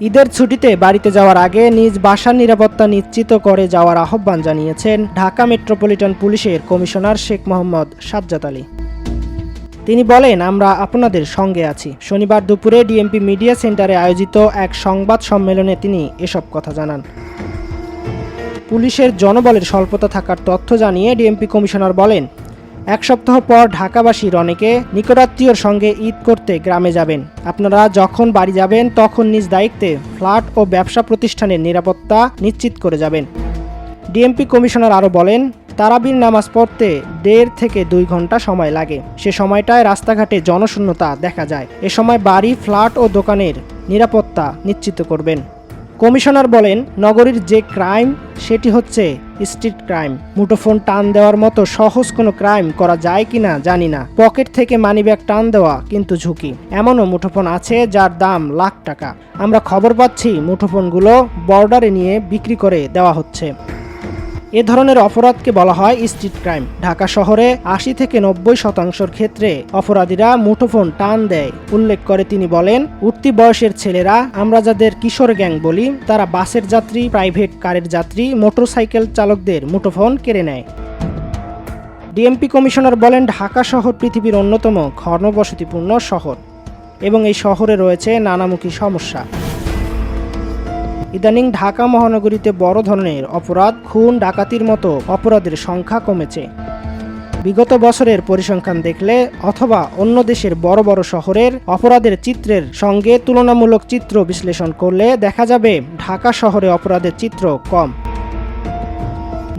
ঈদের ছুটিতে বাড়িতে যাওয়ার আগে নিজ বাসার নিরাপত্তা নিশ্চিত করে যাওয়ার আহ্বান জানিয়েছেন ঢাকা মেট্রোপলিটন পুলিশের কমিশনার শেখ মোহাম্মদ সাজ্জাদ আলী। তিনি বলেন, আমরা আপনাদের সঙ্গে আছি। শনিবার দুপুরে ডিএমপি মিডিয়া সেন্টারে আয়োজিত এক সংবাদ সম্মেলনে তিনি এসব কথা জানান। পুলিশের জনবলের স্বল্পতা থাকার তথ্য জানিয়ে ডিএমপি কমিশনার বলেন এক সপ্তাহ পর ঢাকাবাসীর অনেকে নিকটাত্মীয়র সঙ্গে ঈদ করতে গ্রামে যাবেন। আপনারা যখন বাড়ি যাবেন, তখন নিজ দায়িত্বে ফ্ল্যাট ও ব্যবসা প্রতিষ্ঠানের নিরাপত্তা নিশ্চিত করে যাবেন। ডিএমপি কমিশনার আরও বলেন, তারাবির নামাজ পড়তে দেড় থেকে দুই ঘণ্টা সময় লাগে। সে সময়টায় রাস্তাঘাটে জনশূন্যতা দেখা যায়। এ সময় বাড়ি, ফ্ল্যাট ও দোকানের নিরাপত্তা নিশ্চিত করবেন। কমিশনার বলেন, নগরীর যে ক্রাইম, সেটি হচ্ছে স্ট্রিট ক্রাইম। মুঠোফোন টান দেওয়ার মতো সহজ কোনো ক্রাইম করা যায় কি না জানি না। পকেট থেকে মানিব্যাগ টান দেওয়া কিন্তু ঝুঁকি। এমনও মুঠোফোন আছে যার দাম লাখ টাকা। আমরা খবর পাচ্ছি মুঠোফোনগুলো বর্ডারে নিয়ে বিক্রি করে দেওয়া হচ্ছে। এ ধরনের অপরাধকে বলা হয় স্ট্রিট ক্রাইম ঢাকা শহরে আশি থেকে নব্বই শতাংশের ক্ষেত্রে অপরাধীরা মুঠোফোন টান দেয়। উল্লেখ করে তিনি বলেন, উঠতি বয়সের ছেলেরা, আমরা যাদের কিশোর গ্যাং বলি, তারা বাসের যাত্রী, প্রাইভেট কারের যাত্রী, মোটরসাইকেল চালকদের মুঠোফোন কেড়ে নেয়। ডিএমপি কমিশনার বলেন, ঢাকা শহর পৃথিবীর অন্যতম ঘনবসতিপূর্ণ শহর এবং এই শহরে রয়েছে নানামুখী সমস্যা। ইদানিং ঢাকা মহানগরীতে বড় ধরনের অপরাধ, খুন, ডাকাতির মতো অপরাধের সংখ্যা কমেছে। বিগত বছরের পরিসংখ্যান দেখলে অথবা অন্য দেশের বড় বড় শহরের অপরাধের চিত্রের সঙ্গে তুলনামূলক চিত্র বিশ্লেষণ করলে দেখা যাবে ঢাকা শহরে অপরাধের চিত্র কম।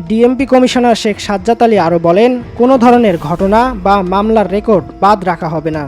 ডিএমপি কমিশনার শেখ সাজ্জাদ আলী আরও বলেন, কোনো ধরনের ঘটনা বা মামলার রেকর্ড বাদ রাখা হবে না।